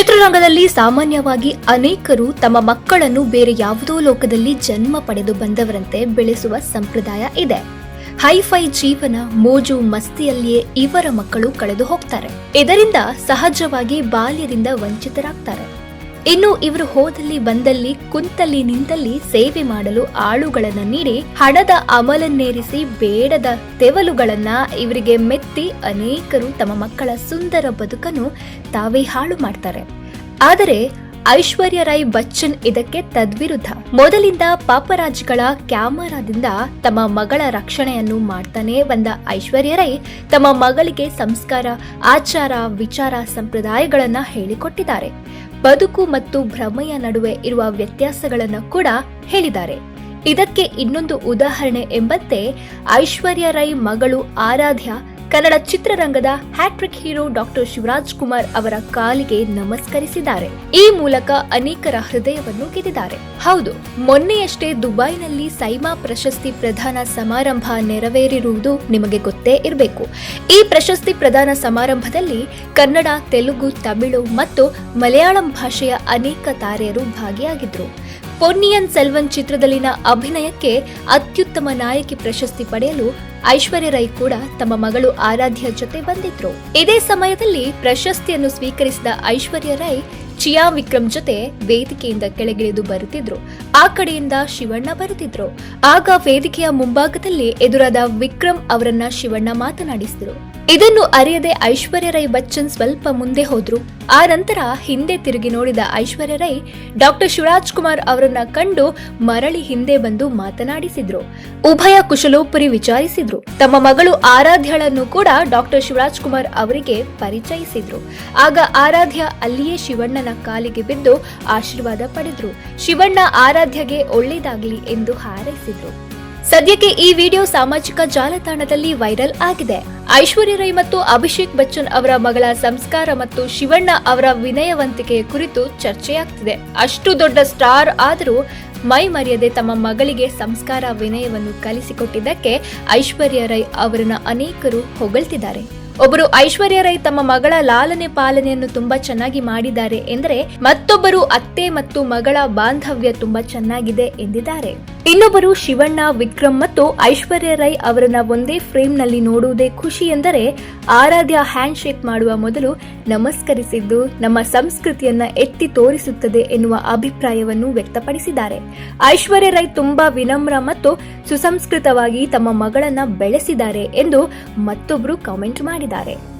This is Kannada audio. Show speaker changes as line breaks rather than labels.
ಚಿತ್ರರಂಗದಲ್ಲಿ ಸಾಮಾನ್ಯವಾಗಿ ಅನೇಕರು ತಮ್ಮ ಮಕ್ಕಳನ್ನು ಬೇರೆ ಯಾವುದೋ ಲೋಕದಲ್ಲಿ ಜನ್ಮ ಪಡೆದು ಬಂದವರಂತೆ ಬೆಳೆಸುವ ಸಂಪ್ರದಾಯ ಇದೆ. ಹೈಫೈ ಜೀವನ ಮೋಜು ಮಸ್ತಿಯಲ್ಲಿಯೇ ಇವರ ಮಕ್ಕಳು ಕಳೆದು ಹೋಗ್ತಾರೆ. ಇದರಿಂದ ಸಹಜವಾಗಿ ಬಾಲ್ಯದಿಂದ ವಂಚಿತರಾಗ್ತಾರೆ. ಇನ್ನು ಇವರು ಹೋದಲ್ಲಿ ಬಂದಲ್ಲಿ ಕುಂತಲ್ಲಿ ನಿಂತಲ್ಲಿ ಸೇವೆ ಮಾಡಲು ಆಳುಗಳನ್ನ ನೀಡಿ ಹಣದ ಅಮಲನ್ನೇರಿಸಿ ಬೇಡದ ತೆವಲುಗಳನ್ನ ಇವರಿಗೆ ಮೆತ್ತಿ ಅನೇಕರು ತಮ್ಮ ಮಕ್ಕಳ ಸುಂದರ ಬದುಕನ್ನು ತಾವೇ ಹಾಳು ಮಾಡ್ತಾರೆ. ಆದರೆ ಐಶ್ವರ್ಯ ರೈ ಬಚ್ಚನ್ ಇದಕ್ಕೆ ತದ್ವಿರುದ್ಧ. ಮೊದಲಿಂದ ಪಾಪರಾಜ್ಗಳ ಕ್ಯಾಮರಾದಿಂದ ತಮ್ಮ ಮಗಳ ರಕ್ಷಣೆಯನ್ನು ಮಾಡ್ತಾನೆ ಬಂದ ಐಶ್ವರ್ಯ ರೈ ತಮ್ಮ ಮಗಳಿಗೆ ಸಂಸ್ಕಾರ, ಆಚಾರ, ವಿಚಾರ, ಸಂಪ್ರದಾಯಗಳನ್ನ ಹೇಳಿಕೊಟ್ಟಿದ್ದಾರೆ. ಬದುಕು ಮತ್ತು ಭ್ರಮೆಯ ನಡುವೆ ಇರುವ ವ್ಯತ್ಯಾಸಗಳನ್ನು ಕೂಡ ಹೇಳಿದ್ದಾರೆ. ಇದಕ್ಕೆ ಇನ್ನೊಂದು ಉದಾಹರಣೆ ಎಂಬಂತೆ ಐಶ್ವರ್ಯ ರೈ ಮಗಳು ಆರಾಧ್ಯ ಕನ್ನಡ ಚಿತ್ರರಂಗದ hattrick hero doctor Shivaraj Kumar ಅವರ ಕಾಲಿಗೆ ನಮಸ್ಕರಿಸಿದ್ದಾರೆ. ಈ ಮೂಲಕ ಅನೇಕರ ಹೃದಯವನ್ನು ಗೆದ್ದಿದ್ದಾರೆ. ಹೌದು, ಮೊನ್ನೆಯಷ್ಟೇ ದುಬೈನಲ್ಲಿ ಸೈಮಾ ಪ್ರಶಸ್ತಿ ಪ್ರದಾನ ಸಮಾರಂಭ ನೆರವೇರಿರುವುದು ನಿಮಗೆ ಗೊತ್ತೇ ಇರಬೇಕು. ಈ ಪ್ರಶಸ್ತಿ ಪ್ರದಾನ ಸಮಾರಂಭದಲ್ಲಿ ಕನ್ನಡ, ತೆಲುಗು, ತಮಿಳು ಮತ್ತು ಮಲಯಾಳಂ ಭಾಷೆಯ ಅನೇಕ ತಾರೆಯರು ಭಾಗಿಯಾಗಿದ್ರು. ಪೊನ್ನಿಯನ್ ಸೆಲ್ವನ್ ಚಿತ್ರದಲ್ಲಿನ ಅಭಿನಯಕ್ಕೆ ಅತ್ಯುತ್ತಮ ನಾಯಕಿ ಪ್ರಶಸ್ತಿ ಪಡೆಯಲು ಐಶ್ವರ್ಯ ರೈ ಕೂಡ ತಮ್ಮ ಮಗಳು ಆರಾಧ್ಯ ಜೊತೆ ಬಂದಿದ್ರು. ಇದೇ ಸಮಯದಲ್ಲಿ ಪ್ರಶಸ್ತಿಯನ್ನು ಸ್ವೀಕರಿಸಿದ ಐಶ್ವರ್ಯ ರೈ ಚಿಯಾ ವಿಕ್ರಮ್ ಜೊತೆ ವೇದಿಕೆಯಿಂದ ಕೆಳಗಿಳಿದು ಬರುತ್ತಿದ್ರು. ಆ ಕಡೆಯಿಂದ ಶಿವಣ್ಣ ಬರುತ್ತಿದ್ರು. ಆಗ ವೇದಿಕೆಯ ಮುಂಭಾಗದಲ್ಲಿ ಎದುರಾದ ವಿಕ್ರಮ್ ಅವರನ್ನ ಶಿವಣ್ಣ ಮಾತನಾಡಿಸಿದ್ರು. ಇದನ್ನು ಅರಿಯದೆ ಐಶ್ವರ್ಯ ರೈ ಬಚ್ಚನ್ ಸ್ವಲ್ಪ ಮುಂದೆ ಹೋದ್ರು. ಆ ನಂತರ ಹಿಂದೆ ತಿರುಗಿ ನೋಡಿದ ಐಶ್ವರ್ಯ ರೈ ಡಾಕ್ಟರ್ ಶಿವರಾಜ್ ಕುಮಾರ್ ಅವರನ್ನ ಕಂಡು ಮರಳಿ ಹಿಂದೆ ಬಂದು ಮಾತನಾಡಿಸಿದ್ರು. ಉಭಯ ಕುಶಲೋಪರಿ ವಿಚಾರಿಸಿದ್ರು. ತಮ್ಮ ಮಗಳು ಆರಾಧ್ಯಳನ್ನು ಕೂಡ ಡಾಕ್ಟರ್ ಶಿವರಾಜ್ ಕುಮಾರ್ ಅವರಿಗೆ ಪರಿಚಯಿಸಿದ್ರು. ಆಗ ಆರಾಧ್ಯ ಅಲ್ಲಿಯೇ ಶಿವಣ್ಣನ ಕಾಲಿಗೆ ಬಿದ್ದು ಆಶೀರ್ವಾದ ಪಡೆದ್ರು. ಶಿವಣ್ಣ ಆರಾಧ್ಯಗೆ ಒಳ್ಳೆಯದಾಗಲಿ ಎಂದು ಹಾರೈಸಿದ್ರು. ಸದ್ಯಕ್ಕೆ ಈ ವಿಡಿಯೋ ಸಾಮಾಜಿಕ ಜಾಲತಾಣದಲ್ಲಿ ವೈರಲ್ ಆಗಿದೆ. ಐಶ್ವರ್ಯ ರೈ ಮತ್ತು ಅಭಿಷೇಕ್ ಬಚ್ಚನ್ ಅವರ ಮಗಳ ಸಂಸ್ಕಾರ ಮತ್ತು ಶಿವಣ್ಣ ಅವರ ವಿನಯವಂತಿಕೆ ಕುರಿತು ಚರ್ಚೆಯಾಗ್ತಿದೆ. ಅಷ್ಟು ದೊಡ್ಡ ಸ್ಟಾರ್ ಆದರೂ ಮೈ ಮರೆಯದೆ ತಮ್ಮ ಮಗಳಿಗೆ ಸಂಸ್ಕಾರ ವಿನಯವನ್ನು ಕಲಿಸಿಕೊಟ್ಟಿದ್ದಕ್ಕೆ ಐಶ್ವರ್ಯ ರೈ ಅವರನ್ನ ಅನೇಕರು ಹೊಗಳ್ತಿದ್ದಾರೆ. ಒಬ್ಬರು ಐಶ್ವರ್ಯ ರೈ ತಮ್ಮ ಮಗಳ ಲಾಲನೆ ಪಾಲನೆಯನ್ನು ತುಂಬಾ ಚೆನ್ನಾಗಿ ಮಾಡಿದ್ದಾರೆ ಎಂದರೆ ಮತ್ತೊಬ್ಬರು ಅತ್ತೆ ಮತ್ತು ಮಗಳ ಬಾಂಧವ್ಯ ತುಂಬಾ ಚೆನ್ನಾಗಿದೆ ಎಂದಿದ್ದಾರೆ. ಇನ್ನೊಬ್ಬರು ಶಿವಣ್ಣ, ವಿಕ್ರಮ್ ಮತ್ತು ಐಶ್ವರ್ಯ ರೈ ಅವರನ್ನ ಒಂದೇ ಫ್ರೇಮ್ನಲ್ಲಿ ನೋಡುವುದೇ ಖುಷಿ ಎಂದರೆ ಆರಾಧ್ಯ ಹ್ಯಾಂಡ್ ಶೇಕ್ ಮಾಡುವ ಮೊದಲು ನಮಸ್ಕರಿಸಿದ್ದು ನಮ್ಮ ಸಂಸ್ಕೃತಿಯನ್ನ ಎತ್ತಿ ತೋರಿಸುತ್ತದೆ ಎನ್ನುವ ಅಭಿಪ್ರಾಯವನ್ನು ವ್ಯಕ್ತಪಡಿಸಿದ್ದಾರೆ. ಐಶ್ವರ್ಯ ರೈ ತುಂಬಾ ವಿನಮ್ರ ಮತ್ತು ಸುಸಂಸ್ಕೃತವಾಗಿ ತಮ್ಮ ಮಗಳನ್ನ ಬೆಳೆಸಿದ್ದಾರೆ ಎಂದು ಮತ್ತೊಬ್ಬರು ಕಾಮೆಂಟ್ ಮಾಡಿದ್ದಾರೆ.